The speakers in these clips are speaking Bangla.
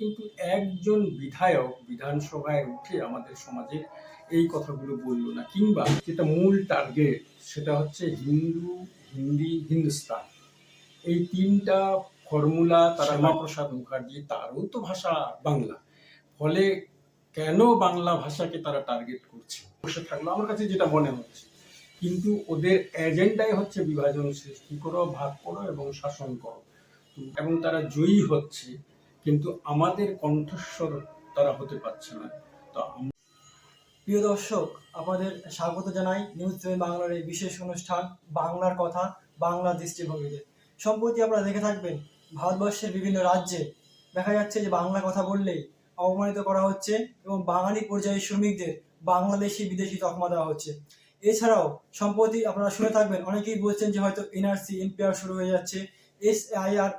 কিন্তু একজন বিধায়ক বিধানসভায় উঠে আমাদের সমাজে এই কথাগুলো বলল না কিংবা যেটা মূল টার্গেট সেটা হচ্ছে হিন্দু হিন্দি হিন্দুস্তান। এই তিনটা ফর্মুলা তারা শ্যামাপ্রসাদ মুখার্জি তারও তো ভাষা বাংলা। ফলে কেন বাংলা ভাষাকে তারা টার্গেট করছে? বসে থাকল আমার কাছে যেটা মনে হচ্ছে। কিন্তু ওদের এজেন্ডাই হচ্ছে বিভাজন সৃষ্টি করো ভাগ করো এবং শাসন করো। এবং তারা জয়ী হচ্ছে কিন্তু আমাদের কণ্ঠস্বর তারা হতে পারছে না। তো প্রিয় দর্শক, আপনাদের স্বাগত জানাই নিউজ সেভেন বাংলার এই বিশেষ অনুষ্ঠান, বাংলার কথা বাংলা দৃষ্টিভঙ্গিতে। সম্প্রতি আপনারা দেখে থাকবেন, ভারতবর্ষের বিভিন্ন রাজ্যে দেখা যাচ্ছে যে বাংলা কথা বললেই অপমানিত করা হচ্ছে এবং বাঙালি পর্যায়ে শ্রমিকদের বাংলাদেশি বিদেশি তকমা দেওয়া হচ্ছে। এছাড়াও সম্প্রতি আপনারা শুনে থাকবেন, অনেকেই বলছেন যে হয়তো এনআরসি, এনপিআর শুরু হয়ে যাচ্ছে এস আইআর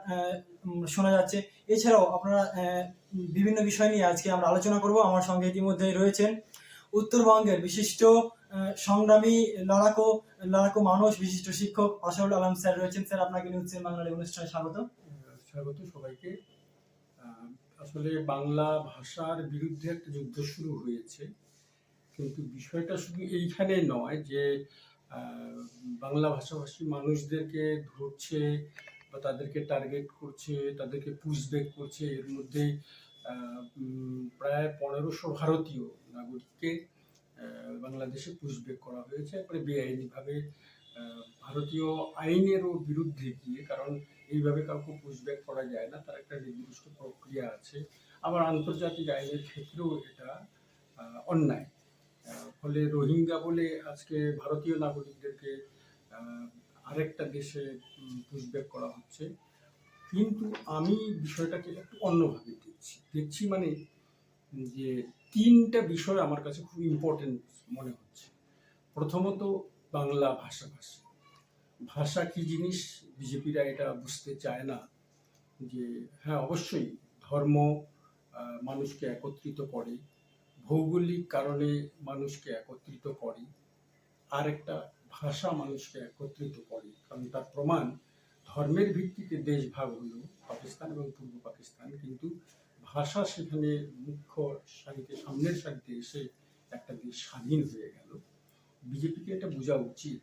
শোনা যাচ্ছে। এছাড়াও আপনারা বিভিন্ন বিষয় নিয়ে আজকে আমরা আলোচনা করব। আমার সঙ্গে ইতিমধ্যেই রয়েছেন উত্তরবঙ্গের বিশিষ্ট সংগ্রামী লড়াকো, লড়াকু মানুষ, বিশিষ্ট শিক্ষক আশাউল আলম স্যার রয়েছেন। স্যার, আপনাকে নিউজ সেভেন বাংলার অনুষ্ঠানে স্বাগত। স্বাগত সবাইকে। আসলে বাংলা ভাষার বিরুদ্ধে একটা যুদ্ধ শুরু হয়েছে। কিন্তু বিষয়টা শুধু এইখানে নয় যে বাংলা ভাষাভাষী মানুষদেরকে ধরছে বা তাদেরকে টার্গেট করছে, তাদেরকে পুষব্যাক করছে, এর মধ্যে প্রায় পনেরোশো ভারতীয় নাগরিককে বাংলাদেশে পুষব্যাক করা হয়েছে। একবারে বেআইনিভাবে ভারতীয় আইনেরও বিরুদ্ধে গিয়ে, কারণ এইভাবে কাউকে পুষব্যাক করা যায় না, তার একটা নির্দিষ্ট প্রক্রিয়া আছে। আবার আন্তর্জাতিক আইনের ক্ষেত্রেও এটা অন্যায়। ফলে রোহিঙ্গা বলে আজকে ভারতীয় নাগরিকদেরকে আরেকটা দেশে পুষব্যাক করা হচ্ছে। কিন্তু আমি বিষয়টাকে একটু অন্যভাবে দেখছি। দেখছি মানে যে তিনটা বিষয় আমার কাছে খুব ইম্পর্টেন্ট মনে হচ্ছে। প্রথমত বাংলা ভাষাভাষী ভাষা। কি জিনিস? বিজেপিরা এটা বুঝতে চায় না যে হ্যাঁ অবশ্যই ধর্ম মানুষকে একত্রিত করে। ভৌগোলিক কারণে মানুষকে একত্রিত করে। আর একটা ভাষা মানুষকে একত্রিত করে, কারণ তার প্রমাণ ধর্মের ভিত্তিতে দেশ ভাগ হলো, পাকিস্তান এবং পূর্ব পাকিস্তান। কিন্তু ভাষা সেখানে মুখ্য সারিতে, সামনের সারিতে এসে একটা দেশ স্বাধীন হয়ে গেল। বিজেপিকে এটা বোঝা উচিত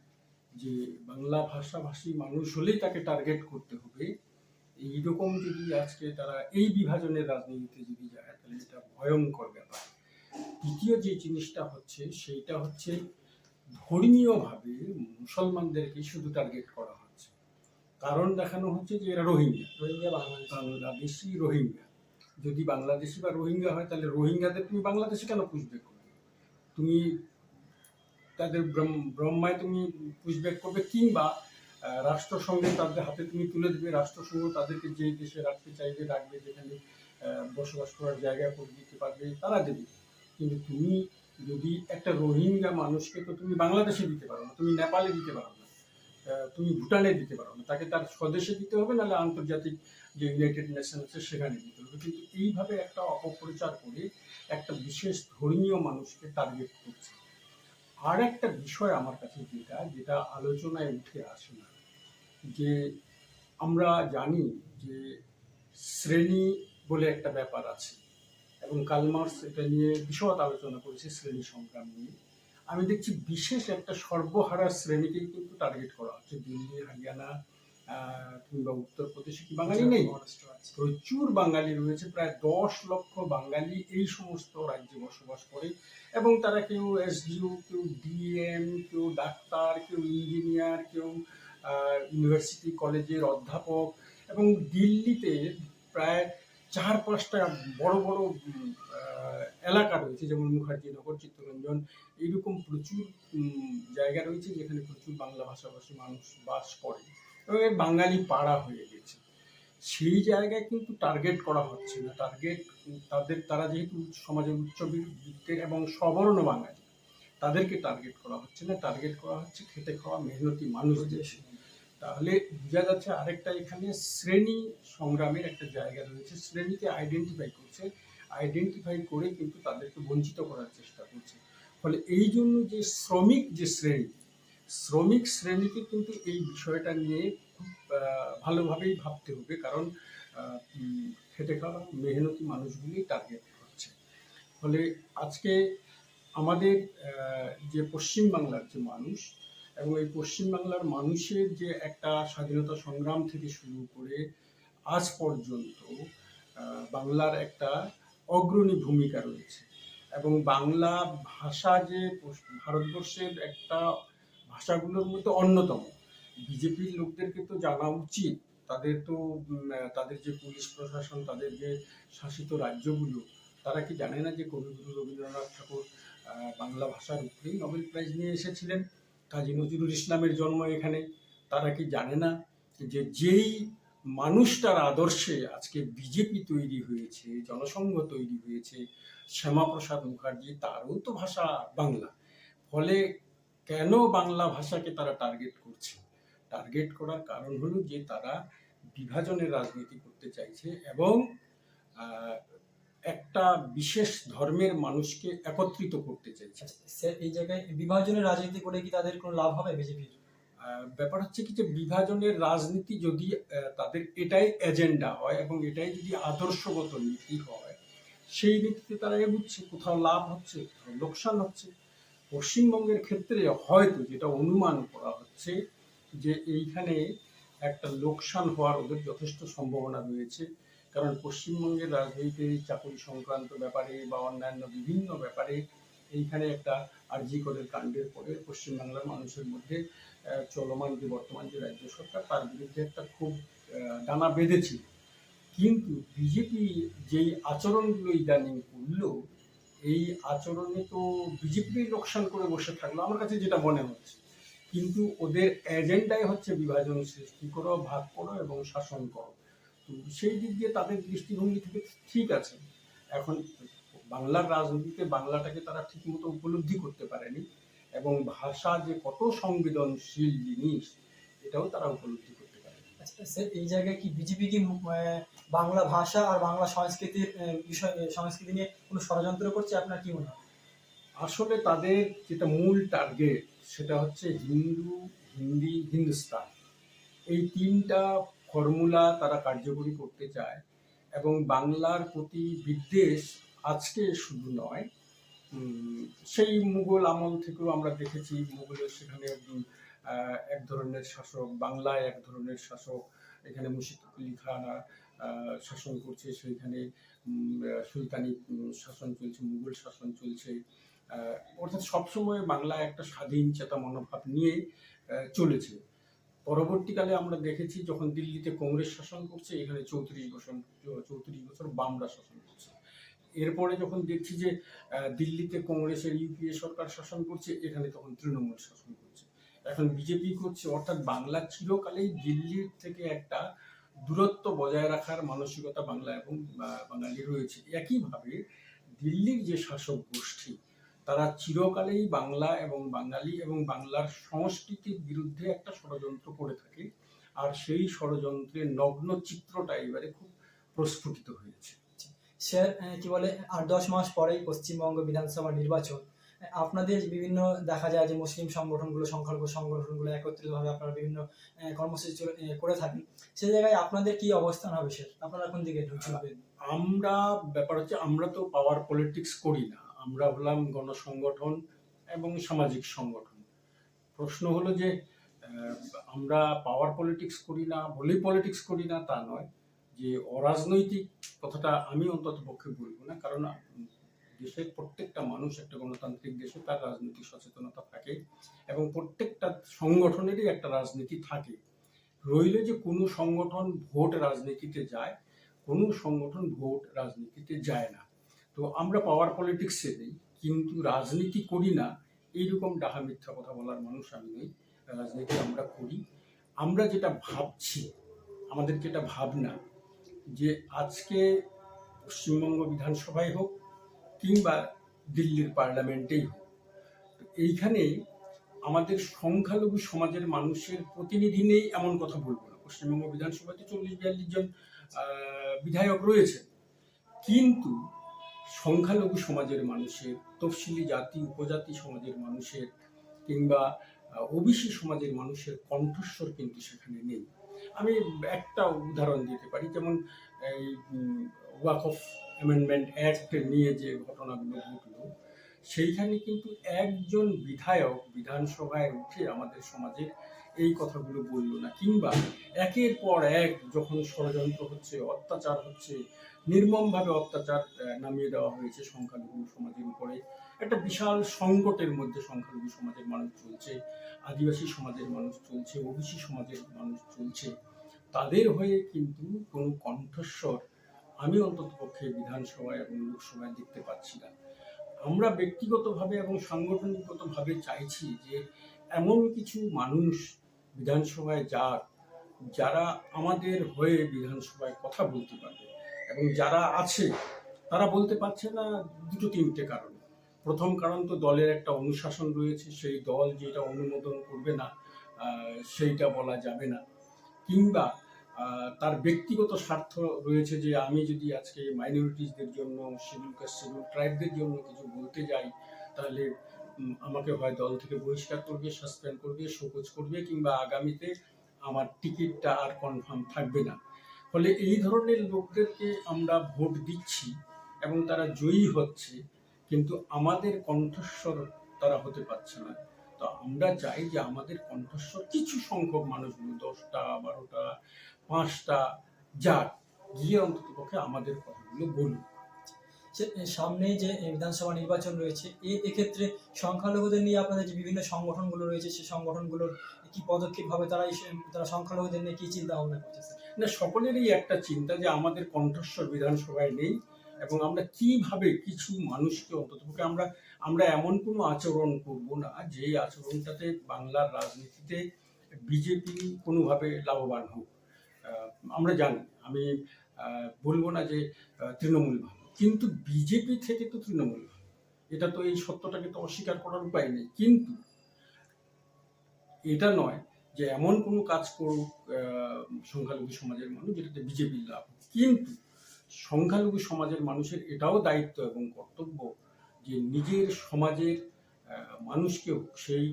যে বাংলা ভাষাভাষী মানুষ হলেই তাকে টার্গেট করতে হবে। এইরকম যদি আজকে তারা এই বিভাজনের রাজনীতিতে যদি যায়, তাহলে এটা ভয়ঙ্কর ব্যাপার। দ্বিতীয় যে জিনিসটা হচ্ছে, সেইটা হচ্ছে ধর্মীয়ভাবে মুসলমানদেরকে শুধু টার্গেট করা হচ্ছে। কারণ দেখানো হচ্ছে যে এরা রোহিঙ্গা। রোহিঙ্গা বাংলাদেশ। বাংলাদেশি রোহিঙ্গা। যদি বাংলাদেশি বা রোহিঙ্গা হয় তাহলে রোহিঙ্গাদের তুমি বাংলাদেশে কেন পুষবে করবে? তুমি তাদের ব্রহ্মায় তুমি পুষব্যাক করবে কিংবা রাষ্ট্রসংঘে তাদের হাতে তুমি তুলে দেবে। রাষ্ট্রসংঘ তাদেরকে যে দেশে রাখতে চাইবে রাখবে যেখানে বসবাস করার জায়গা করে দিতে পারবে তারা দেবে। কিন্তু তুমি যদি একটা রোহিঙ্গা মানুষকে তো তুমি বাংলাদেশে দিতে পারো না, তুমি নেপালে দিতে পারো না তুমি ভুটানে দিতে পারো না, তাকে তার স্বদেশে দিতে হবে, নাহলে আন্তর্জাতিক যে ইউনাইটেড নেশন আছে সেখানে দিতে হবে। কিন্তু এইভাবে একটা অপপ্রচার করে একটা বিশেষ ধর্মীয় মানুষকে টার্গেট করছে। আর একটা বিষয় আমার কাছে যেটা যেটা আলোচনায় উঠে আসে না, যে আমরা জানি যে শ্রেণি বলে একটা ব্যাপার আছে। এবং কালমার্স এটা নিয়ে বিশদ আলোচনা করেছে শ্রেণি সংগ্রাম নিয়ে। আমি দেখছি বিশেষ একটা সর্বহারা শ্রেণীকেই কিন্তু টার্গেট করা হচ্ছে। দিল্লি হরিয়ানা কিংবা উত্তরপ্রদেশে কি বাঙালি নেই? প্রচুর বাঙালি রয়েছে প্রায় দশ লক্ষ বাঙালি এই সমস্ত রাজ্যে বসবাস করে। এবং তারা কেউ এসডিও কেউ ডিএম কেউ ডাক্তার কেউ ইঞ্জিনিয়ার কেউ ইউনিভার্সিটি কলেজের অধ্যাপক। এবং দিল্লিতে প্রায় চার পাঁচটা বড় বড় এলাকা রয়েছে, যেমন মুখার্জি, নগর, চিত্তরঞ্জন, এইরকম প্রচুর জায়গা রয়েছে যেখানে প্রচুর বাংলা ভাষাভাষী মানুষ বাস করে এবং এর বাঙালি পাড়া হয়ে গেছে। সেই জায়গায় কিন্তু টার্গেট করা হচ্ছে না। টার্গেট তাদের, তারা যেহেতু সমাজের উচ্চবিত্তের এবং সবর্ণ বাঙালি, তাদেরকে টার্গেট করা হচ্ছে না। টার্গেট করা হচ্ছে খেতে খাওয়া, মেহনতি মানুষদের। তাহলে বোঝা যাচ্ছে আরেকটা এখানে শ্রেণি সংগ্রামের একটা জায়গা রয়েছে। শ্রেণীকে আইডেন্টিফাই করছে। আইডেন্টিফাই করে কিন্তু তাদেরকে বঞ্চিত করার চেষ্টা করছে। ফলে এই জন্য যে শ্রমিক যে শ্রেণি, শ্রমিক শ্রেণীকে কিন্তু এই বিষয়টা নিয়ে খুব ভালোভাবেই ভাবতে হবে। কারণ খেটে খাওয়া মেহনতি মানুষগুলি টার্গেট করছে। ফলে আজকে আমাদের যে পশ্চিমবাংলার যে মানুষ এবং এই পশ্চিমবাংলার মানুষের যে একটা স্বাধীনতা সংগ্রাম থেকে শুরু করে আজ পর্যন্ত বাংলার একটা অগ্রণী ভূমিকা রয়েছে। এবং বাংলা ভাষা যে ভারতবর্ষের একটা ভাষাগুলোর মধ্যে অন্যতম। বিজেপির লোকদেরকে তো জানা উচিত, তাদের তো তাদের যে পুলিশ প্রশাসন, তাদের যে শাসিত রাজ্যগুলো, তারা কি জানে না যে কবিগুরু রবীন্দ্রনাথ ঠাকুর বাংলা ভাষার উপরেই নোবেল প্রাইজ নিয়ে এসেছিলেন? কাজী নজরুল ইসলামের জন্ম এখানে, তারা কি জানে না যে যেই মানুষটার আদর্শে আজকে বিজেপি তৈরি হয়েছে, জনসংঘ তৈরি হয়েছে, শ্যামাপ্রসাদ মুখার্জি, তারও তো ভাষা বাংলা। ফলে কেন বাংলা ভাষাকে তারা টার্গেট করছে? টার্গেট করার কারণ হলো যে তারা বিভাজনের রাজনীতি করতে চাইছে এবং একটা বিশেষ ধর্মের মানুষকে একত্রিত করতে চাইছে। স্যার এই জায়গায় বিভাজনের রাজনীতি করে কি তাদের কোনো লাভ হবে বিজেপির? ব্যাপার হচ্ছে কি যে বিভাজনের রাজনীতি যদি তাদের এটাই এজেন্ডা হয় এবং এটাই যদি আদর্শগত নীতি হয় সেই নীতিতে তারা এগুচ্ছে কোথাও লাভ হচ্ছে কোথাও লোকসান হচ্ছে। পশ্চিমবঙ্গের ক্ষেত্রে হয়তো যেটা অনুমান করা হচ্ছে যে এইখানে একটা লোকসান হওয়ার ওদের যথেষ্ট সম্ভাবনা রয়েছে। কারণ পশ্চিমবঙ্গের রাজনীতিতে চাকরি সংক্রান্ত ব্যাপারে বা অন্যান্য বিভিন্ন ব্যাপারে এইখানে একটা আরজি করের কাণ্ডের পরে পশ্চিমবাংলার মানুষের মধ্যে চলমান যে বর্তমান যে রাজ্য সরকার, তার বিরুদ্ধে একটা খুব ডানা বেঁধেছিল কিন্তু বিজেপি যেই আচরণগুলো ইদানিং করল, এই আচরণে তো বিজেপি লোকসান করে বসে থাকল, আমার কাছে যেটা মনে হচ্ছে। কিন্তু ওদের এজেন্ডাই হচ্ছে বিভাজন সৃষ্টি করো, ভাগ করো এবং শাসন করো। সেই দিক দিয়ে তাদের দৃষ্টিভঙ্গি থেকে ঠিক আছে। এখন বাংলার রাজনীতিতে বাংলাটাকে তারা ঠিকমতো উপলব্ধি করতে পারেনি এবং ভাষা যে কত সংবেদনশীল জিনিস এটাও তারা উপলব্ধি করতে পারেনি। আচ্ছা, এই জায়গায় কি বিজেপি কি বাংলা ভাষা আর বাংলা সংস্কৃতির বিষয় সংস্কৃতি নিয়ে কোনো ষড়যন্ত্র করছে? আপনার কি মনে হয়? আসলে তাদের যেটা মূল টার্গেট সেটা হচ্ছে হিন্দু হিন্দি হিন্দুস্তান। এই তিনটা ফর্মুলা তারা কার্যকরী করতে চায় এবং বাংলার প্রতি বিদ্বেষ আজকে শুধু নয় সেই মুঘল আমল থেকেও আমরা দেখেছি মুঘলের সেখানে এক ধরনের শাসক বাংলায় এক ধরনের শাসক এখানে মুশিদুল আহ, শাসন করছে সেইখানে সুলতানি শাসন চলছে মুঘল শাসন চলছে অর্থাৎ সবসময় বাংলায় একটা স্বাধীন চেতা মনোভাব নিয়ে চলেছে। পরবর্তীকালে আমরা দেখেছি যখন দিল্লিতে কংগ্রেস শাসন করছে, এখানে চৌত্রিশ বছর চৌত্রিশ বছর বামরা শাসন করছে। এরপরে যখন দেখছি যে দিল্লিতে কংগ্রেসের ইউপিএ সরকার শাসন করছে, এখানে তখন তৃণমূল শাসন করছে। এখন বিজেপি করছে, অর্থাৎ বাংলা চিরকালেই দিল্লির থেকে একটা দূরত্ব বজায় রাখার মানসিকতা বাংলা এবং বাঙালি রয়েছে। একইভাবে দিল্লির যে শাসক গোষ্ঠী তারা চিরকালেই বাংলা এবং বাঙালি এবং বাংলার সংস্কৃতির বিরুদ্ধে একটা ষড়যন্ত্র করে থাকে। আর সেই ষড়যন্ত্রের নগ্ন চিত্রটা এবারে খুব প্রস্ফুটিত হয়েছে। স্যার কি বলে আট দশ মাস পরেই পশ্চিমবঙ্গ বিধানসভা নির্বাচন। আপনাদের বিভিন্ন দেখা যায় যে মুসলিম সংগঠনগুলো সংখ্যালঘু সংগঠনগুলো একত্রিতভাবে আপনারা বিভিন্ন কর্মসূচি করে থাকেন। সেই জায়গায় আপনাদের কি অবস্থান হবে স্যার? আপনারা কোন দিকে ঢুকবেন আমরা ব্যাপার হচ্ছে আমরা তো পাওয়ার পলিটিক্স করি না। আমরা হলাম গণসংগঠন এবং সামাজিক সংগঠন। প্রশ্ন হলো যে আমরা পাওয়ার পলিটিক্স করি না বলেই পলিটিক্স করি না, তা নয়। যে অরাজনৈতিক কথাটা আমি অন্তত পক্ষে বলব না, কারণ দেশের প্রত্যেকটা মানুষ একটা গণতান্ত্রিক দেশে তার রাজনৈতিক সচেতনতা থাকে এবং প্রত্যেকটা সংগঠনেরই একটা রাজনীতি থাকে। রইলে যে কোনো সংগঠন ভোট রাজনীতিতে যায়, কোনো সংগঠন ভোট রাজনীতিতে যায় না। তো আমরা পাওয়ার পলিটিক্সে নেই, কিন্তু রাজনীতি করি না, এইরকম ডাহা মিথ্যা কথা বলার মানুষ আমি নই। রাজনীতি আমরা করি। আমরা যেটা ভাবছি আমাদের যেটা ভাবনা যে আজকে পশ্চিমবঙ্গ বিধানসভায় হোক কিংবা দিল্লির পার্লামেন্টেই হোক এইখানে আমাদের সংখ্যালঘু সমাজের মানুষের প্রতিনিধি নেই এমন কথা বলব না। পশ্চিমবঙ্গ বিধানসভাতে চল্লিশ বিয়াল্লিশ জন বিধায়ক রয়েছে। কিন্তু সংখ্যালঘু সমাজের মানুষের, তফসিলি জাতি, উপজাতি সমাজের মানুষের কিংবা ওবিসি সমাজের মানুষের কণ্ঠস্বর কিন্তু সেখানে নেই। আমি একটা উদাহরণ দিতে পারি, যেমন এই ওয়াক অফ অ্যামেন্ডমেন্ট অ্যাক্ট নিয়ে যে ঘটনাগুলো ঘটলো, সেইখানে কিন্তু একজন বিধায়ক বিধানসভায় উঠে আমাদের সমাজের এই কথাগুলো বলল না, কিংবা একের পর এক যখন ষড়যন্ত্র হচ্ছে, অত্যাচার হচ্ছে নির্মমভাবে অত্যাচার নামিয়ে দেওয়া হয়েছে সংখ্যালঘু সমাজের উপরে। একটা বিশাল সংকটের মধ্যে সংখ্যালঘু সমাজের মানুষ চলছে, আদিবাসী সমাজের মানুষ চলছে, ওবিসি সমাজের মানুষ চলছে। তাদের হয়ে কিন্তু কোনো কণ্ঠস্বর আমি অন্তত পক্ষে বিধানসভায় এবং লোকসভায় দেখতে পাচ্ছি না। আমরা ব্যক্তিগতভাবে এবং সাংগঠনিকগতভাবে চাইছি যে এমন কিছু মানুষ বিধানসভায় যাক, যারা আমাদের হয়ে বিধানসভায় কথা বলতে পারবে। এবং যারা আছে, তারা বলতে পারছে না দুটো তিনটে কারণ। প্রথম কারণ তো দলের একটা অনুশাসন রয়েছে, সেই দল যেটা অনুমোদন করবে না সেইটা বলা যাবে না। কিংবা তার ব্যক্তিগত স্বার্থ রয়েছে যে আমি যদি আজকে মাইনরিটিসদের জন্য শিডিউল কাস্ট শিডিউল ট্রাইবদের জন্য কিছু বলতে যাই, তাহলে আমাকে হয় দল থেকে বহিষ্কার করবে সাসপেন্ড করবে, শোকজ করবে, কিংবা আগামীতে আমার টিকিটটা আর কনফার্ম থাকবে না। ফলে এই ধরনের লোকদেরকে আমরা ভোট দিচ্ছি এবং তারা জয়ী হচ্ছে, কিন্তু আমাদের কণ্ঠস্বর তারা হতে পারছে না। তো আমরা চাই যে আমাদের কণ্ঠস্বর কিছু সংখ্যক মানুষগুলো, দশটা, বারোটা, পাঁচটা যাক, গিয়ে অন্তত পক্ষে আমাদের কথাগুলো বলুন সে- সামনেই যে বিধানসভা নির্বাচন রয়েছে এক্ষেত্রে সংখ্যালঘুদের নিয়ে আপনাদের যে বিভিন্ন সংগঠনগুলো রয়েছে সেই সংগঠনগুলোর কি পদক্ষেপ হবে? তারা তারা সংখ্যালঘুদের নিয়ে কি চিন্তা ভাবনা করতেছে না, সকলেরই একটা চিন্তা যে আমাদের কণ্ঠস্বর বিধানসভায় নেই এবং আমরা কীভাবে কিছু মানুষকে অন্ততপক্ষে আমরা আমরা এমন কোনো আচরণ করব না যে আচরণটাতে বাংলার রাজনীতিতে বিজেপি কোনোভাবে লাভবান হোক। আমরা জানি, আমি বলব না যে তৃণমূল ভালো, কিন্তু বিজেপি থেকে তো তৃণমূল এটা তো এই সত্যটাকে তো অস্বীকার করার উপায় নেই। কিন্তু এটা নয় যে এমন কোনো কাজ করুক সংখ্যালঘু সমাজের মানুষ যেটাতে বিজেপির লাভ। কিন্তু সংখ্যালঘু সমাজের মানুষের এটাও দায়িত্ব এবং কর্তব্য যে নিজের সমাজের মানুষকে হোক, সেই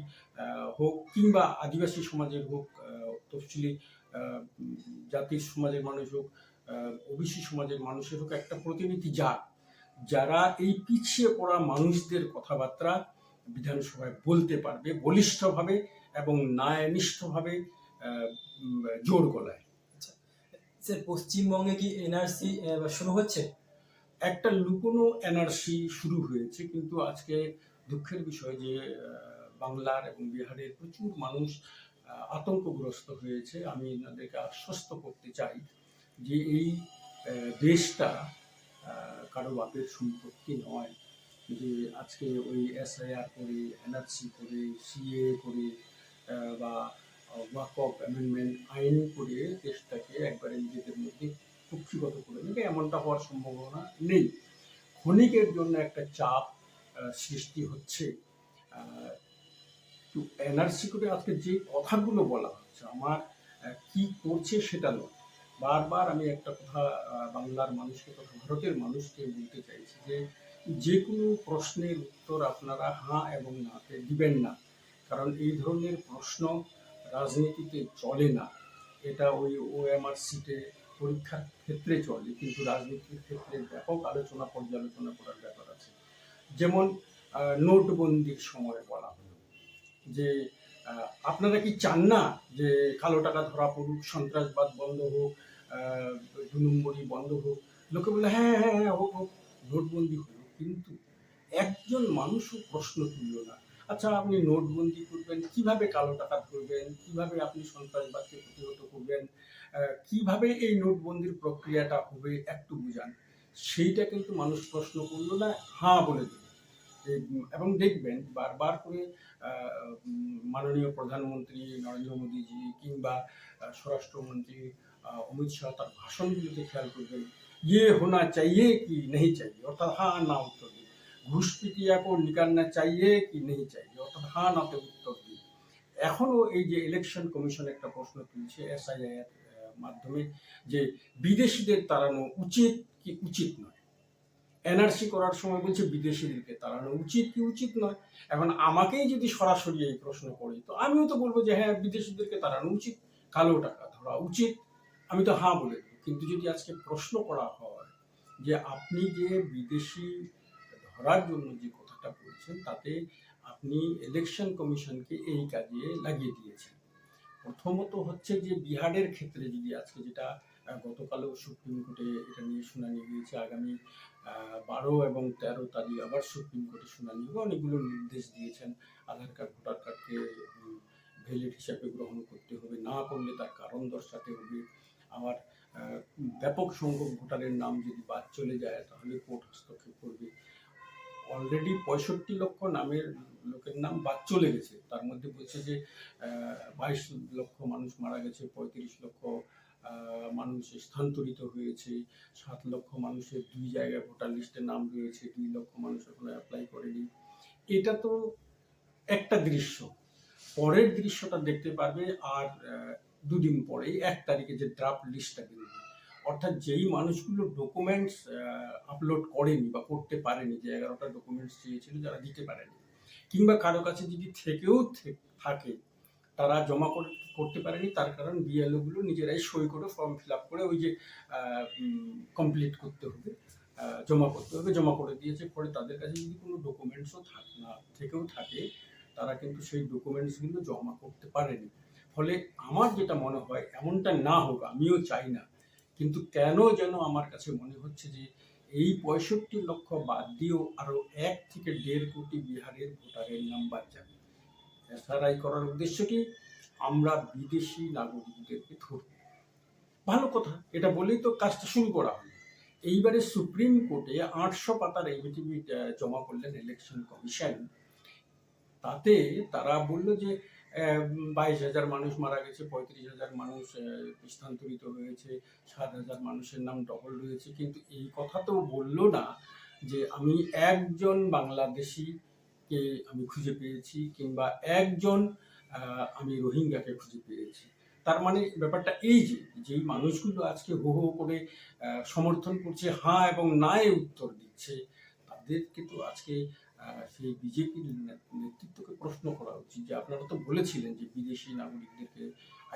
হোক কিংবা আদিবাসী সমাজের হোক তফসিলি জাতির সমাজের মানুষ হোক ওবিসি সমাজের মানুষের হোক, একটা প্রতিনিধি যাক যারা এই পিছিয়ে পড়া মানুষদের কথাবার্তা বিধানসভায় বলতে পারবে, বলিষ্ঠভাবে এবং ন্যায়নিষ্ঠভাবে জোর গলায়। স্যার পশ্চিমবঙ্গে কি এনআরসি শুরু হচ্ছে? একটা লুকোনো এনআরসি শুরু হয়েছে কিন্তু আজকে দুঃখের বিষয় যে বাংলার এবং বিহারের প্রচুর মানুষ আতঙ্কগ্রস্ত হয়েছে। আমি এনাদেরকে আশ্বস্ত করতে চাই যে এই দেশটা কারও বাপের সম্পত্তি নয়। যে আজকে ওই এসআইআর করে এনআরসি করে সিএ করে বা ওয়াক অফ অ্যামেন্ডমেন্ট আইন করে দেশটাকে একবারে নিজেদের মধ্যে কুক্ষিগত করে নেবে, এমনটা হওয়ার সম্ভাবনা নেই। ক্ষণিকের জন্য একটা চাপ সৃষ্টি হচ্ছে। তো এনআরসি করে আজকে যে কথাগুলো বলা হচ্ছে, আমার কি করছে সেটা নয়। বারবার আমি একটা কথা বাংলার মানুষকে তথা ভারতের মানুষকে বলতে চাইছি যে যে কোনো প্রশ্নের উত্তর আপনারা হাঁ এবং নাতে দিবেন না। কারণ এই ধরনের প্রশ্ন রাজনীতিতে চলে না। এটা ওই ওএমআর সিটে পরীক্ষার ক্ষেত্রে চলে, কিন্তু রাজনীতির ক্ষেত্রে ব্যাপক আলোচনা, পর্যালোচনা করার ব্যাপার আছে। যেমন নোটবন্দির সময় বলা হলো, যে আপনারা কি চান না যে, কালো টাকা ধরা পড়ুক, সন্ত্রাসবাদ বন্ধ হোক দু নম্বরই বন্ধ হোক? লোকে বলে হ্যাঁ হ্যাঁ হ্যাঁ হোক হোক। নোটবন্দি হলো, কিন্তু একজন মানুষও প্রশ্ন তুলল না। আচ্ছা আপনি নোটবন্দি করবেন, কীভাবে কালো টাকা ধরবেন, কীভাবে আপনি সন্ত্রাসবাদকে প্রতিহত করবেন কীভাবে এই নোটবন্দির প্রক্রিয়াটা হবে একটু বুঝান। সেইটা কিন্তু মানুষ প্রশ্ন করল না হ্যাঁ বলে দিল। এবং দেখবেন বারবার করে মাননীয় প্রধানমন্ত্রী নরেন্দ্র মোদীজি কিংবা স্বরাষ্ট্রমন্ত্রী অমিত শাহ তার ভাষণগুলোতে খেয়াল করবেন ইয়ে হোনা চাইয়ে কি নেই চাইয়ে? অর্থাৎ হ্যাঁ না উত্তর দিন ঘুষ পিটিয়া কো নিকালনা চাইয়ে কি নেই চাইয়ে অর্থাৎ হ্যাঁ নাতে উত্তর দিন এখনও এই যে ইলেকশন কমিশন একটা প্রশ্ন তুলছে এসআইআর মাধ্যমে যে বিদেশিদের তাড়ানো উচিত কি উচিত নয়? এনআরসি করার সময় বলছে বিদেশিদেরকে তাড়ানো উচিত কি উচিত নয়? এখন আমাকেই যদি সরাসরি এই প্রশ্ন করি, তো আমিও তো বলব যে হ্যাঁ বিদেশিদেরকে তাড়ানো উচিত, কালো টাকা ধরা উচিত। আমি তো হ্যাঁ বলে দেবো। কিন্তু যদি আজকে প্রশ্ন করা হয় যে আপনি যে বিদেশি ধরার জন্য যে কথাটা বলছেন, তাতে আপনি ইলেকশন কমিশনকে এই কাজে লাগিয়ে দিয়েছেন। প্রথমত হচ্ছে যে বিহারের ক্ষেত্রে যদি আজকে যেটা গতকালও সুপ্রিম কোর্টে এটা নিয়ে শুনানি হয়েছে, আগামী বারো এবং তেরো তারিখ আবার সুপ্রিম কোর্টে শুনানি হবে। অনেকগুলো নির্দেশ দিয়েছেন, আধার কার্ড, ভোটার কার্ডকে ভ্যালিড হিসাবে গ্রহণ করতে হবে, না করলে তার কারণ দর্শাতে হবে। আবার ব্যাপক সংখ্যক ভোটারের নাম যদি বাদ চলে যায়, তাহলে কোর্ট হস্তক্ষেপ করবে। অলরেডি পঁয়ষট্টি লক্ষ নামের লোকের নাম বাদ চলে গেছে। তার মধ্যে বলছে যে বাইশ লক্ষ মানুষ মারা গেছে, পঁয়ত্রিশ লক্ষ মানুষ স্থানান্তরিত হয়েছে, সাত লক্ষ মানুষের দুই জায়গায় ভোটার লিস্টে নাম রয়েছে, দুই লক্ষ মানুষ এখনও অ্যাপ্লাই করেনি। এটা তো একটা দৃশ্য। পরের দৃশ্যটা দেখতে পারবে আর দুদিন পরেই, এক তারিখে যে ড্রাফট লিস্টটা বেরোবে। অর্থাৎ যেই মানুষগুলো ডকুমেন্টস আপলোড করেনি বা করতে পারেনি, যে এগারোটা ডকুমেন্টস চেয়েছিল যারা দিতে পারেনি, কিংবা কারও কাছে যদি থেকেও থাকে, তারা জমা কর- করতে পারেনি, তার কারণ বিএলওগুলো নিজেরাই সই করে ফর্ম ফিল আপ করে ওই যে কমপ্লিট করতে হবে জমা করতে হবে, জমা করে দিয়েছে, পরে তাদের কাছে যদি কোনো ডকুমেন্টসও থাক, না, থেকেও থাকে, তারা কিন্তু সেই ডকুমেন্টসগুলো জমা করতে পারেনি। ফলে আমার যেটা মনে হয়, এমনটা না হোক, আমিও চাই না কিন্তু কেন যেন আমার কাছে মনে হচ্ছে যে এই পঁয়ষট্টি লক্ষ বাদ দিয়েও আরও এক থেকে দেড় কোটি বিহারের ভোটারের নাম বাদ যাবে। এসআরআই করার উদ্দেশ্য কি? আমরা বিদেশি নাগরিকদেরকে ধরব। ভালো কথা, এটা বলেই তো কাজটা শুরু করা হলো। এইবারে সুপ্রিম কোর্টে আটশো পাতার এভিটিভিট জমা করলেন ইলেকশন কমিশন তাতে তারা বলল যে বাইশ হাজার মানুষ মারা গেছে, পঁয়ত্রিশ হাজার মানুষ স্থানান্তরিত হয়েছে, সাত হাজার মানুষের নাম ডবল রয়েছে। কিন্তু এই কথা তো বলল না যে আমি একজন বাংলাদেশিকে আমি খুঁজে পেয়েছি কিংবা একজন আমি রোহিঙ্গাকে খুঁজে পেয়েছি। তার মানে ব্যাপারটা এই যে, যেই মানুষগুলো আজকে হো হো করে সমর্থন করছে হ্যাঁ এবং না উত্তর দিচ্ছে, তাদেরকে তো আজকে সেই বিজেপির নেতৃত্বকে প্রশ্ন করা উচিত যে আপনারা তো বলেছিলেন যে বিদেশি নাগরিকদেরকে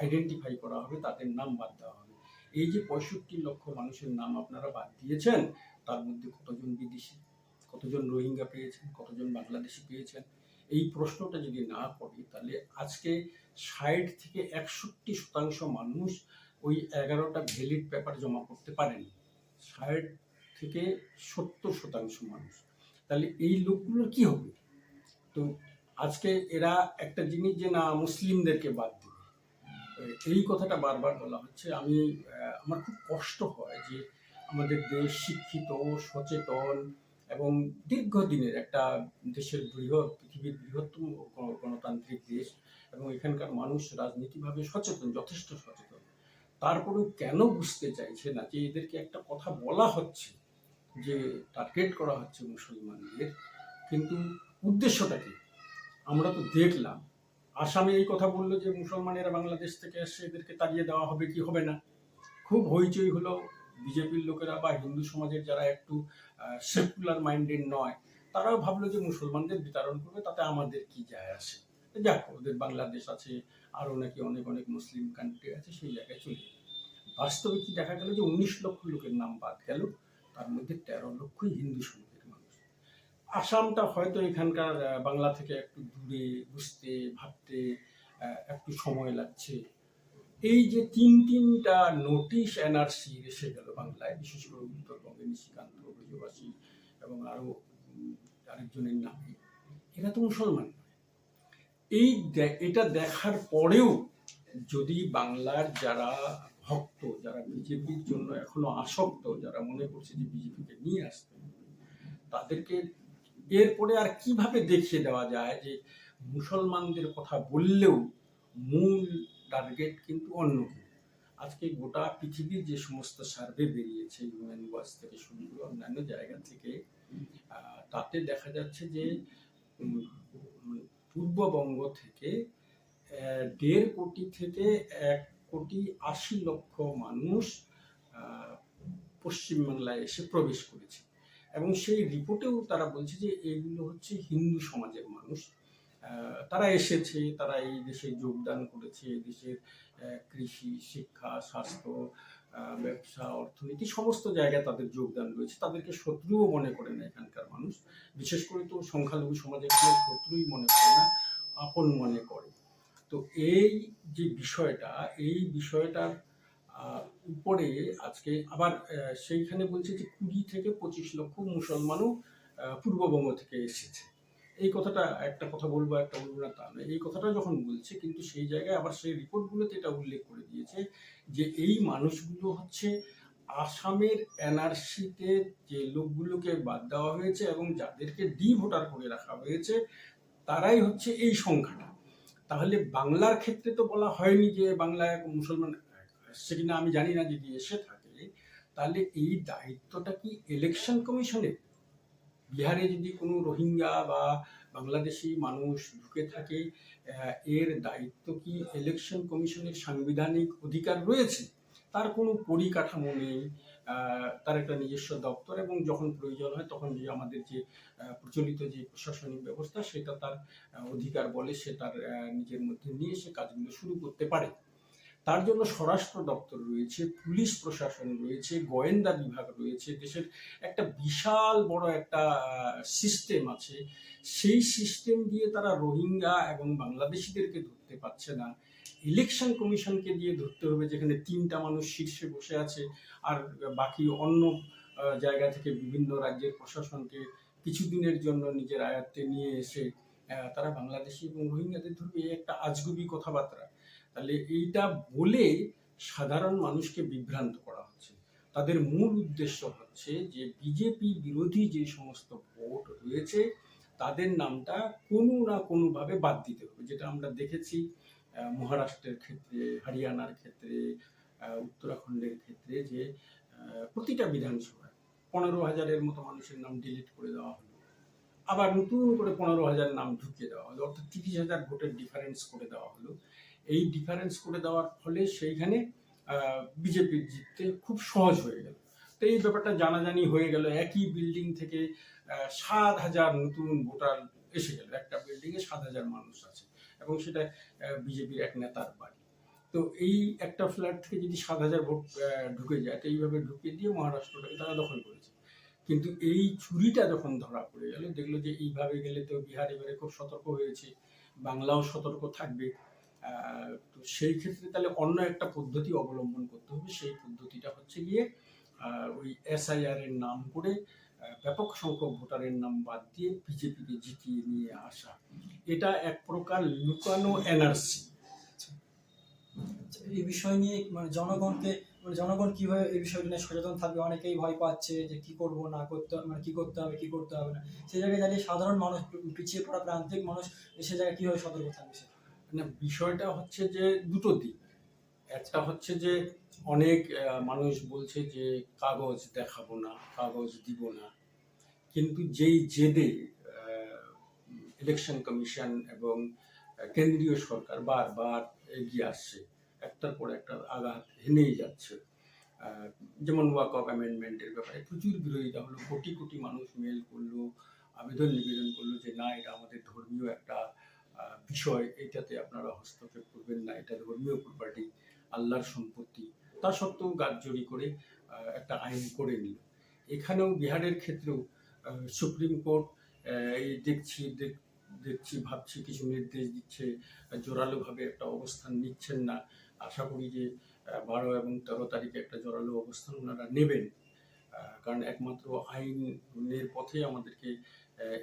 আইডেন্টিফাই করা হবে, তাদের নাম বাদ দেওয়া হবে। এই যে পঁয়ষট্টি লক্ষ মানুষের নাম আপনারা বাদ দিয়েছেন, তার মধ্যে কতজন বিদেশি, কতজন রোহিঙ্গা পেয়েছেন, কতজন বাংলাদেশি পেয়েছেন, এই প্রশ্নটা যদি না করি, তাহলে আজকে ষাট থেকে একষট্টি শতাংশ মানুষ ওই এগারোটা ভ্যালিড পেপার জমা করতে পারেনি। ষাট থেকে সত্তর শতাংশ মানুষ। তাহলে এই লোকগুলোর কি হবে? তো আজকে এরা একটা জিনিস যে না, মুসলিমদেরকে বাদ দিবে। এই কথাটা বারবার বলা হচ্ছে। আমি আমার খুব কষ্ট হয় যে আমাদের দেশ শিক্ষিত, সচেতন এবং দীর্ঘদিনের একটা দেশের বৃহৎ, পৃথিবীর বৃহত্তম গণতান্ত্রিক দেশ এবং এখানকার মানুষ রাজনীতিভাবে সচেতন, যথেষ্ট সচেতন। তারপরেও কেন বুঝতে চাইছে না যে এদেরকে একটা কথা বলা হচ্ছে? যে টার্গেট করা হচ্ছে মুসলমানদের, কিন্তু উদ্দেশ্যটা কি? আমরা তো দেখলাম। আসামে এই কথা বলল যে মুসলমানেরা বাংলাদেশ থেকে এসে এদেরকে তাড়িয়ে দেওয়া হবে কি হবে না? খুব হইচই হলো বিজেপির লোকেরা বা হিন্দু সমাজের যারা একটু সেকুলার মাইন্ডেড নয়, তারাও ভাবলো যে মুসলমানদের বিতরণ করবে, তাতে আমাদের কি যায় আসে? যাক, ওদের বাংলাদেশ আছে, আরও নাকি অনেক অনেক মুসলিম কান্ট্রি আছে, সেই জায়গায় চলে। বাস্তবে কি দেখা গেল যে উনিশ লক্ষ লোকের নাম বাদ গেল তার মধ্যে তেরো লক্ষই হিন্দু সমাজের মানুষ। আসামটা হয়তো এখানকার বাংলা থেকে একটু দূরে বুঝতে ভাবতে একটু সময় লাগছে। এই যে তিন তিনটা নোটিশ এনআরসি এসে গেল বাংলায় বিশেষ করে উত্তরবঙ্গে নিশিকান্ত ব্রজবাসী এবং আরও উম, আরেকজনের নামে এরা তো মুসলমান এই এটা দেখার পরেও যদি বাংলার যারা ভক্ত যারা বিজেপির জন্য এখনও আসক্ত, যারা মনে করছে যে বিজেপিকে নিয়ে আসতে তাদেরকে এরপরে আর কীভাবে দেখিয়ে দেওয়া যায় যে মুসলমানদের কথা বললেও মূল টার্গেট কিন্তু অন্য আজকে গোটা পৃথিবীর যে সমস্ত সার্ভে বেরিয়েছে ইউএন ওয়াচ থেকে শুরু করে অন্যান্য জায়গা থেকে তাতে দেখা যাচ্ছে যে পূর্ববঙ্গ থেকে দেড় কোটি থেকে এক কোটি আশি লক্ষ মানুষ পশ্চিমবাংলায় এসে প্রবেশ করেছে। এবং সেই রিপোর্টেও তারা বলছে যে এইগুলো হচ্ছে হিন্দু সমাজের মানুষ। তারা এসেছে, তারা এই দেশে যোগদান করেছে, এই দেশের কৃষি, শিক্ষা, স্বাস্থ্য ব্যবসা, অর্থনীতি, সমস্ত জায়গায় তাদের যোগদান রয়েছে। তাদেরকে শত্রুও মনে করে না এখানকার মানুষ। বিশেষ করে তো সংখ্যালঘু সমাজে কেউ শত্রুই মনে করে না, আপন মনে করে। তো এই যে বিষয়টা, এই বিষয়টার উপরে আজকে আবার সেইখানে বলছে যে কুড়ি থেকে পঁচিশ লক্ষ মুসলমানও পূর্ববঙ্গ থেকে এসেছে। এই কথাটা একটা কথা বলব, একটা বলব না তা নয়। এই কথাটা যখন বলছে, কিন্তু সেই জায়গায় আবার সেই রিপোর্টগুলোতে এটা উল্লেখ করে দিয়েছে যে এই মানুষগুলো হচ্ছে আসামের এনআরসিতে যে লোকগুলোকে বাদ দেওয়া হয়েছে এবং যাদেরকে ডি ভোটার করে রাখা হয়েছে, তারাই হচ্ছে এই সংখ্যাটা। তাহলে বাংলার ক্ষেত্রে তো বলা হয়নি যে বাংলায় মুসলমান আসছে কিনা, আমি জানি না যদি এসে থাকে, তাহলে এই দায়িত্বটা কি ইলেকশন কমিশনের বিহারে যদি কোনো রোহিঙ্গা বা বাংলাদেশি মানুষ ঢুকে থাকে এর দায়িত্ব কি ইলেকশন কমিশনের সাংবিধানিক অধিকার রয়েছে? তার কোনো পরিকাঠামো নেই তার একটা নিজস্ব দপ্তর এবং যখন প্রয়োজন হয় তখন যে আমাদের যে প্রচলিত যে প্রশাসনিক ব্যবস্থা সেটা তার অধিকার বলে সে তার নিজের মধ্যে নিয়ে সে কাজগুলো শুরু করতে পারে। তার জন্য স্বরাষ্ট্র দপ্তর রয়েছে, পুলিশ প্রশাসন রয়েছে, গোয়েন্দা বিভাগ রয়েছে, দেশের একটা বিশাল বড় একটা সিস্টেম আছে। সেই সিস্টেম দিয়ে তারা রোহিঙ্গা এবং বাংলাদেশিদেরকে ধরতে পারছে না। ইলেকশন কমিশনকে দিয়ে ধরতে হবে, যেখানে তিনটা মানুষ শীর্ষে বসে আছে আর বাকি অন্য জায়গা থেকে বিভিন্ন রাজ্যের প্রশাসনকে কিছুদিনের জন্য নিজের আয়ত্তে নিয়ে এসে তারা বাংলাদেশি এবং রোহিঙ্গাদের ধরবে একটা আজগুবি কথাবার্তা। তাহলে এইটা বলে সাধারণ মানুষকে বিভ্রান্ত করা হচ্ছে। তাদের মূল উদ্দেশ্য হচ্ছে যে বিজেপি বিরোধী যে সমস্ত ভোট রয়েছে, তাদের নামটা কোনো না কোনোভাবে বাদ দিতে হবে, যেটা আমরা দেখেছি মহারাষ্ট্রের ক্ষেত্রে, হরিয়ানার ক্ষেত্রে উত্তরাখণ্ডের ক্ষেত্রে যে প্রতিটা বিধানসভায় পনেরো হাজারের মতো মানুষের নাম ডিলিট করে দেওয়া হলো। আবার নতুন করে পনেরো হাজার নাম ঢুকিয়ে দেওয়া হলো, অর্থাৎ তিরিশ হাজার ভোটের ডিফারেন্স করে দেওয়া হলো। এই ডিফারেন্স করে দেওয়ার ফলে সেইখানে বিজেপির জিততে খুব সহজ হয়ে গেল। তো এই ব্যাপারটা জানাজানি হয়ে গেল। একই বিল্ডিং থেকে সাত হাজার নতুন ভোটার এসে গেল। একটা বিল্ডিংয়ে সাত হাজার মানুষ আছে। এবং সেটা বিজেপির এক নেতার বাড়ি। তো এই একটা ফ্ল্যাট থেকে যদি সাত হাজার ভোট ঢুকে যায়, তো এইভাবে ঢুকিয়ে দিয়ে মহারাষ্ট্রটাকে তারা দখল করেছে। কিন্তু এই চুরিটা যখন ধরা পড়ে গেল, দেখল যে এইভাবে গেলে তো বিহার এবারে খুব সতর্ক হয়েছে, বাংলাও সতর্ক থাকবে। তো সেই ক্ষেত্রে তাহলে অন্য একটা পদ্ধতি অবলম্বন করতে হবে। সেই পদ্ধতিটা হচ্ছে গিয়ে ওই এসআইআর এর নাম করে ব্যাপক সংখ্যক ভোটারের নাম বাদ দিয়ে বিজেপিকে জিতিয়ে নিয়ে আসা। এটা এক প্রকার লুকানো এনআরসি। এই বিষয় নিয়ে মানে জনগণকে মানে জনগণ কীভাবে এই বিষয়টা নিয়ে সচেতন থাকবে? অনেকেই ভয় পাচ্ছে যে কি করব না করতে মানে কি করতে হবে কি করতে হবে না। সেই জায়গায় দাঁড়িয়ে সাধারণ মানুষ পিছিয়ে পড়া প্রান্তিক মানুষ সে জায়গায় কীভাবে সতর্ক থাকবে সে? না বিষয়টা হচ্ছে যে দুটো দিক। একটা হচ্ছে যে অনেক মানুষ বলছে যে কাগজ দেখাবো না, কাগজ দিব না। কিন্তু যেই জেদে ইলেকশন কমিশন এবং কেন্দ্রীয় সরকার বারবার এগিয়ে আসছে, একটার পর একটা আঘাত হেনেই যাচ্ছে। যেমন ওয়াক অফ অ্যামেন্ডমেন্টের ব্যাপারে প্রচুর বিরোধিতা হলো, কোটি কোটি মানুষ মেল করল, আবেদন নিবেদন করল যে না, এটা আমাদের ধর্মীয় একটা বিষয়, এটাতে আপনারা হস্তক্ষেপ করবেন না, এটা ধর্মীয় প্রপার্টি আল্লাহর সম্পত্তি। তা সত্ত্বেও গাছজড়ি করে একটা আইন করে নিল। এখানেও বিহারের ক্ষেত্রেও সুপ্রিম কোর্ট এই দেখছি, দেখ- দেখছি, ভাবছি, কিছু নির্দেশ দিচ্ছে, জোরালোভাবে একটা অবস্থান নিচ্ছেন না। আশা করি যে বারো এবং তেরো তারিখে একটা জোরালো অবস্থান ওনারা নেবেন। কারণ একমাত্র আইনের পথে আমাদেরকে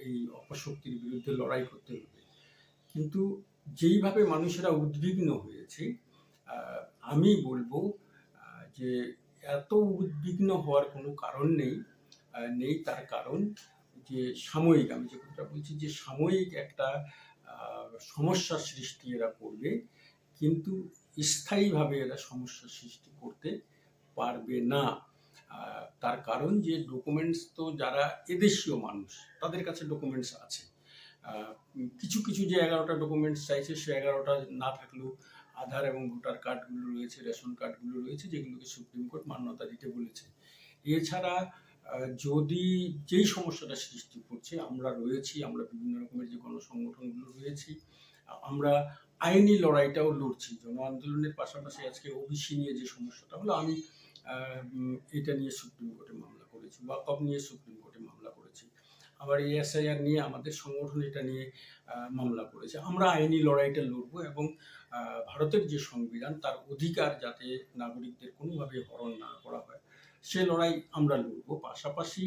এই অপশক্তির বিরুদ্ধে লড়াই করতে হবে। কিন্তু যেইভাবে মানুষেরা উদ্বিগ্ন হয়েছে আমি বলব যে এত উদ্বিগ্ন হওয়ার কোনো কারণ নেই নেই তার কারণ যে সাময়িক, আমি যে কথাটা বলছি যে সাময়িক একটা সমস্যার সৃষ্টি এরা করবে, কিন্তু স্থায়ীভাবে এরা সমস্যার সৃষ্টি করতে পারবে না। তার কারণ যে ডকুমেন্টস তো যারা এদেশীয় মানুষ, তাদের কাছে ডকুমেন্টস আছে। কিছু কিছু যে এগারোটা ডকুমেন্টস চাইছে, সে এগারোটা না থাকলেও আধার এবং ভোটার কার্ডগুলো রয়েছে, রেশন কার্ডগুলো রয়েছে, যেগুলোকে সুপ্রিম কোর্ট মান্যতা দিতে বলেছে। এছাড়া যদি যেই সমস্যাটা সৃষ্টি করছে, আমরা রয়েছি, আমরা বিভিন্ন রকমের যে গণসংগঠনগুলো রয়েছি, আমরা আইনি লড়াইটাও লড়ছি। জন আন্দোলনের পাশাপাশি আজকে ওবিসি নিয়ে যে সমস্যাটা হলো, আমি এটা নিয়ে সুপ্রিম কোর্টে মামলা করেছি, ওয়াকফ নিয়ে সুপ্রিম কোর্টে আবার এই এসআইআর নিয়ে আমাদের সংগঠন এটা নিয়ে মামলা করেছে। আমরা আইনি লড়াইটা লড়ব এবং ভারতের যে সংবিধান তার অধিকার যাতে নাগরিকদের কোনোভাবে হরণ না করা হয়, সে লড়াই আমরা লড়বো। পাশাপাশি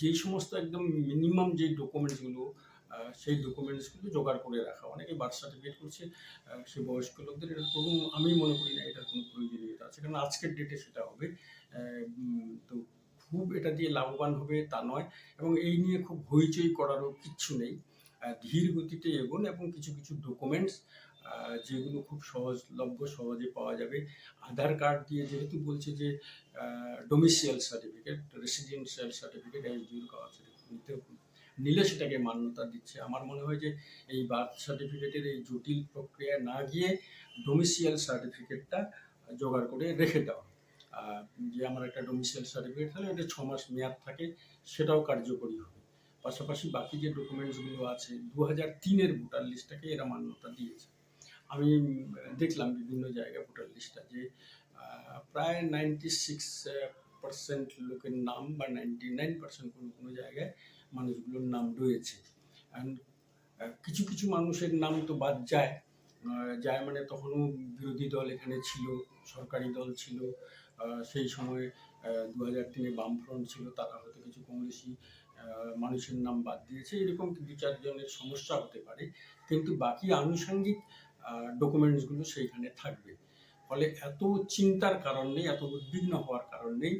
যেই সমস্ত একদম মিনিমাম যে ডকুমেন্টসগুলো সেই ডকুমেন্টসগুলো জোগাড় করে রাখা। অনেকে বার্থ সার্টিফিকেট করছে সে বয়স্ক লোকদের এটা কোনো আমি মনে করি না এটার কোনো প্রয়োজনীয়তা আছে। কারণ আজকের ডেটে সেটা হবে তো খুব এটা দিয়ে লাভবান হবে তা নয় এবং এই নিয়ে খুব হইচই করারও কিচ্ছু নেই। ধীর গতিতে এগোন এবং কিছু কিছু ডকুমেন্টস যেগুলো খুব সহজলভ্য, সহজে পাওয়া যাবে। আধার কার্ড দিয়ে যেহেতু বলছে যে ডোমিসিয়াল সার্টিফিকেট রেসিডেন্সিয়াল সার্টিফিকেট এসডিউর কাগজ নিতে নিলে সেটাকে মান্যতা দিচ্ছে। আমার মনে হয় যে, এই বার্থ সার্টিফিকেটের এই জটিল প্রক্রিয়া না গিয়ে ডোমিসিয়াল সার্টিফিকেটটা জোগাড় করে রেখে দেওয়া। যে আমার একটা ডোমিসিয়াল সার্টিফিকেট হলে এটা ছ মাস মেয়াদ থাকে সেটাও কার্যকরী হবে। পাশাপাশি বাকি যে ডকুমেন্টসগুলো আছে দু হাজার তিনের ভোটার লিস্টটাকে এরা মান্যতা দিয়েছে। আমি দেখলাম বিভিন্ন জায়গায় ভোটার লিস্টটা যে প্রায় নাইনটি সিক্স পার্সেন্ট লোকের নাম বা নাইনটি নাইন পার্সেন্ট কোনো কোনো জায়গায় মানুষগুলোর নাম রয়েছে। আহ, কিছু কিছু মানুষের নাম তো বাদ যায়। যায় মানে তখনও বিরোধী দল এখানে ছিল সরকারি দল ছিল। সেই সময় দু হাজার তিনে বামফ্রন্ট ছিল তারা হয়তো কিছু কংগ্রেসি মানুষের নাম বাদ দিয়েছে এরকম দু চারজনের সমস্যা হতে পারে কিন্তু বাকি আনুষঙ্গিক ডকুমেন্টসগুলো সেইখানে থাকবে। ফলে এত চিন্তার কারণ নেই এত উদ্বিগ্ন হওয়ার কারণ নেই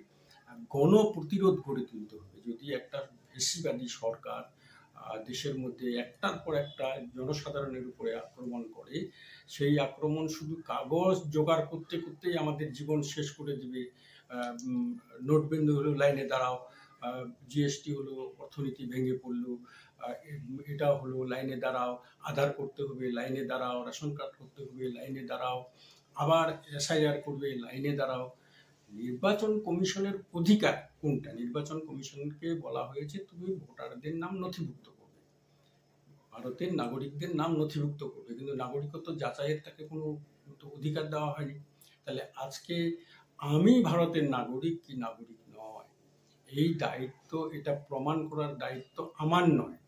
আহ, গণ প্রতিরোধ গড়ে তুলতে হবে। যদি একটা ফেসিবাদী সরকার দেশের মধ্যে একটার পর একটা জনসাধারণের উপরে আক্রমণ করে, সেই আক্রমণ শুধু কাগজ জোগাড় করতে করতেই আমাদের জীবন শেষ করে দিবে। নোটবন্দি হলো, লাইনে দাঁড়াও। জিএসটি হলো, অর্থনীতি ভেঙে পড়ল। এটা হলো, লাইনে দাঁড়াও। আধার করতে হবে, লাইনে দাঁড়াও। রেশন কার্ড করতে হবে, লাইনে দাঁড়াও। আবার এসআইআর করবে, লাইনে দাঁড়াও। নির্বাচন কমিশনের অধিকার কোনটা? নির্বাচন কমিশনকে বলা হয়েছে, তুমি ভোটারদের নাম নথিভুক্ত ভারতের নাগরিকদের নাম নথিভুক্ত করবে, কিন্তু নাগরিকত্ব যাচাইয়ের তাকে কোনো অধিকার দেওয়া হয়নি। তাহলে আজকে আমি ভারতের নাগরিক কি নাগরিক নয়? এই দায়িত্ব, এটা প্রমাণ করার দায়িত্ব আমার নয়।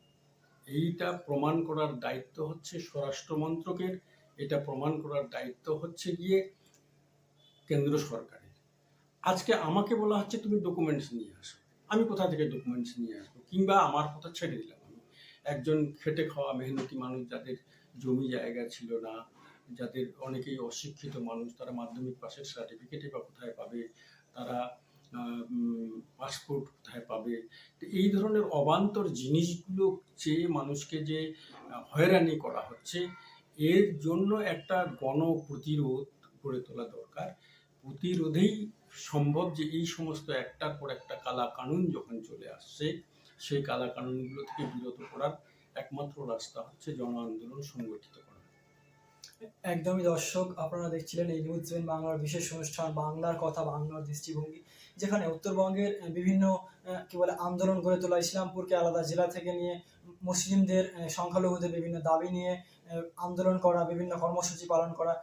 এইটা প্রমাণ করার দায়িত্ব হচ্ছে স্বরাষ্ট্র মন্ত্রকের এটা প্রমাণ করার দায়িত্ব হচ্ছে গিয়ে কেন্দ্র সরকারের। আজকে আমাকে বলা হচ্ছে তুমি ডকুমেন্টস নিয়ে আসো। আমি কোথা থেকে ডকুমেন্টস নিয়ে আসব? কিংবা আমার কথা ছেড়ে দিলাম। একজন খেটে খাওয়া মেহনতি মানুষ যাদের জমি জায়গা ছিল না, যাদের অনেকেই অশিক্ষিত মানুষ, তারা মাধ্যমিক পাশের সার্টিফিকেটই বা কোথায় পাবে, তারা পাসপোর্ট কোথায় পাবে। এই ধরনের অবান্তর জিনিসগুলো চেয়ে মানুষকে যে হয়রানি করা হচ্ছে, এর জন্য একটা গণ প্রতিরোধ গড়ে তোলা দরকার। প্রতিরোধেই সম্ভব যে এই সমস্ত একটার পর একটা কালা কানুন যখন চলে আসছে সেই কালা কানুনগুলো থেকে বিরত করার একমাত্র রাস্তা হচ্ছে জন আন্দোলন সংগঠিত করা। একদমই দর্শক, আপনারা দেখছিলেন এই নিউজ বাংলার বিশেষ অনুষ্ঠান, বাংলার কথা, বাংলার দৃষ্টিভঙ্গি, যেখানে উত্তরবঙ্গের বিভিন্ন কি বলে, আন্দোলন গড়ে তোলা ইসলামপুরকে আলাদা জেলা থেকে নিয়ে, মুসলিমদের সংখ্যালঘুদের বিভিন্ন দাবি নিয়ে আন্দোলন করা, বিভিন্ন কর্মসূচি পালন করা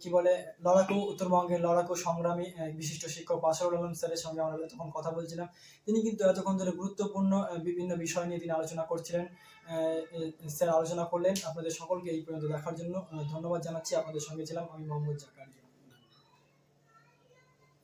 কি বলে, লড়াকু, উত্তরবঙ্গের লড়াকু সংগ্রামী বিশিষ্ট শিক্ষক বাসরুল আলম স্যারের সঙ্গে আমরা তখন কথা বলছিলাম। তিনি কিন্তু এতক্ষণ ধরে গুরুত্বপূর্ণ বিভিন্ন বিষয় নিয়ে তিনি আলোচনা করছিলেন স্যার আলোচনা করলেন। আপনাদের সকলকে এই পর্যন্ত দেখার জন্য ধন্যবাদ জানাচ্ছি। আপনাদের সঙ্গে ছিলাম আমি মোহাম্মদ জাকারিয়া।